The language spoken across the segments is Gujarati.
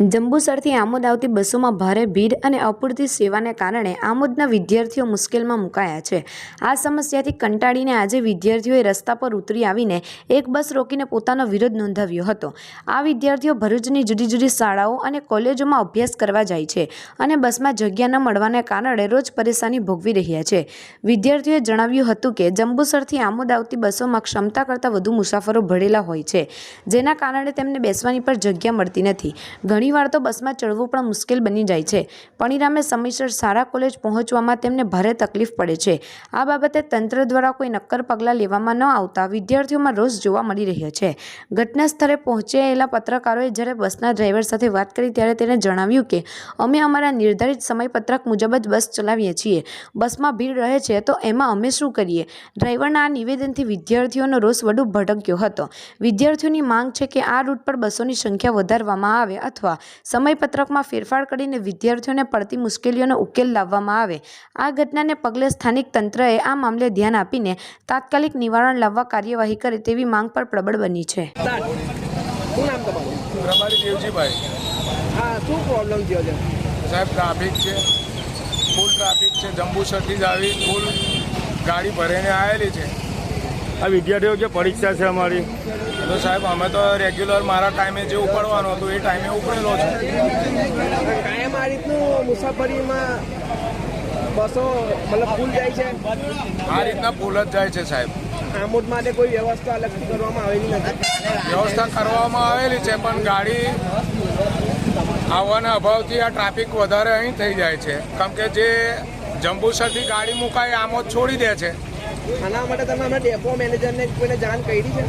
જંબુસરથી આમોદ આવતી બસોમાં ભારે ભીડ અને અપૂરતી સેવાને કારણે આમોદના વિદ્યાર્થીઓ મુશ્કેલમાં મુકાયા છે. આ સમસ્યાથી કંટાળીને આજે વિદ્યાર્થીઓએ રસ્તા પર ઉતરી આવીને એક બસ રોકીને પોતાનો વિરોધ નોંધાવ્યો હતો. આ વિદ્યાર્થીઓ ભરૂચની જુદી જુદી શાળાઓ અને કોલેજોમાં અભ્યાસ કરવા જાય છે અને બસમાં જગ્યા ન મળવાને કારણે રોજ પરેશાની ભોગવી રહ્યા છે. વિદ્યાર્થીઓએ જણાવ્યું હતું કે, જંબુસરથી આમોદ આવતી બસોમાં ક્ષમતા કરતાં વધુ મુસાફરો ભરેલા હોય છે, જેના કારણે તેમને બેસવાની પર જગ્યા મળતી નથી. ઘણીવાર તો બસમાં ચડવું પણ મુશ્કેલ બની જાય છે. પરિણામે સમયસર સારા કોલેજ પહોંચવામાં તેમને ભારે તકલીફ પડે છે. આ બાબતે તંત્ર દ્વારા કોઈ નક્કર પગલાં લેવામાં ન આવતા વિદ્યાર્થીઓમાં રોષ જોવા મળી રહ્યો છે. ઘટના સ્થળે પહોંચેલા પત્રકારોએ જ્યારે બસના ડ્રાઈવર સાથે વાત કરી ત્યારે તેણે જણાવ્યું કે, અમે અમારા નિર્ધારિત સમયપત્રક મુજબ જ બસ ચલાવીએ છીએ. બસમાં ભીડ રહે છે તો એમાં અમે શું કરીએ? ડ્રાઈવરના આ નિવેદનથી વિદ્યાર્થીઓનો રોષ વધુ ભડક્યો હતો. વિદ્યાર્થીઓની માંગ છે કે આ રૂટ પર બસોની સંખ્યા વધારવામાં આવે અથવા સમયપત્રકમાં ફેરફાર કરીને વિદ્યાર્થીઓને પડતી મુશ્કેલીઓનો ઉકેલ લાવવામાં આવે. આ ઘટનાને પગલે સ્થાનિક તંત્રએ આ મામલે ધ્યાન આપીને તાત્કાલિક નિવારણ લાવવા કાર્યવાહી કરે તેવી માંગ પણ પ્રબળ બની છે. શું નામ તમારું? રબારી દેવજીભાઈ. હા શું પ્રોબ્લેમ થયો છે? સાહેબ ટ્રાફિક છે. ફૂલ ટ્રાફિક છે. જંબુસરથી જ આવી ફૂલ ગાડી ભરીને આવેલી છે. આ વિદ્યાર્થીઓ જે પરીક્ષા છે અમારી. તો સાહેબ અમે તો રેગ્યુલર મારા ટાઈમે જે ઉપડવાનું હતું એ ટાઈમે ઉપડેલો છે. કાયમ આ રીતનું મુસાફરીમાં બસો મતલબ ફૂલ જાય છે? આ રીતના ફૂલ જ જાય છે સાહેબ. આમોદ માટે કોઈ વ્યવસ્થા અલગથી કરવામાં આવેલી નથી. વ્યવસ્થા કરવામાં આવેલી છે પણ ગાડી આવવાના અભાવથી આ ટ્રાફિક વધારે અહીં થઈ જાય છે. કેમ કે જે જંબુસરથી ગાડી મુકાય આમોદ જ છોડી દે છે. આના માટે તમે અમે ડેપો મેનેજરને કોઈને જાણ કરી છે?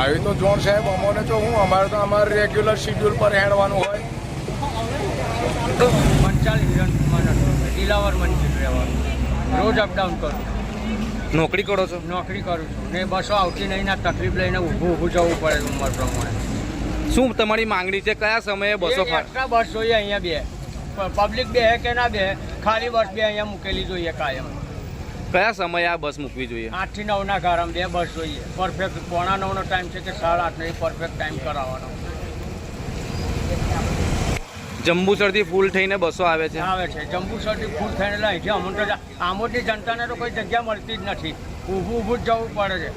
આવી તો જોણ સાહેબ અમોને તો હું અમારે તો અમારે રેગ્યુલર શિડ્યુલ પર હેડવાનું હોય. પંચાલ હિરણકુમાર દિલાવર મંજિલ રહેવાનું. રોજ અપડાઉન કરું. નોકરી કરો છો? નોકરી કરું છું. ને બસો આવતી નહીં ના તકલીફ લઈને ઊભું ઊભું જવું પડે ઉંમર પ્રમાણે. શું તમારી માંગણી છે? કયા સમયે બસો ફાટકા એક્સ્ટ્રા બસ જોઈએ અહીંયા બે. પબ્લિક બે કે ના બે? ખાલી બસ બે અહીંયા મૂકેલી જોઈએ કાયમ. કયા સમયે આ બસ મૂકવી જોઈએ? આઠથી નવના ગારામાં બે બસ જોઈએ. પરફેક્ટ પોણા નવનો ટાઈમ છે કે સાડા આઠનો એ પરફેક્ટ ટાઈમ કરાવવાનો. જંબુસરથી ફૂલ થઈને બસો આવે છે? આવે છે. જંબુસરથી ફૂલ થઈને લઈ છે અમુક તો આમોદની જનતાને તો કોઈ જગ્યા મળતી જ નથી. ઊભું ઊભું જ જવું પડે છે.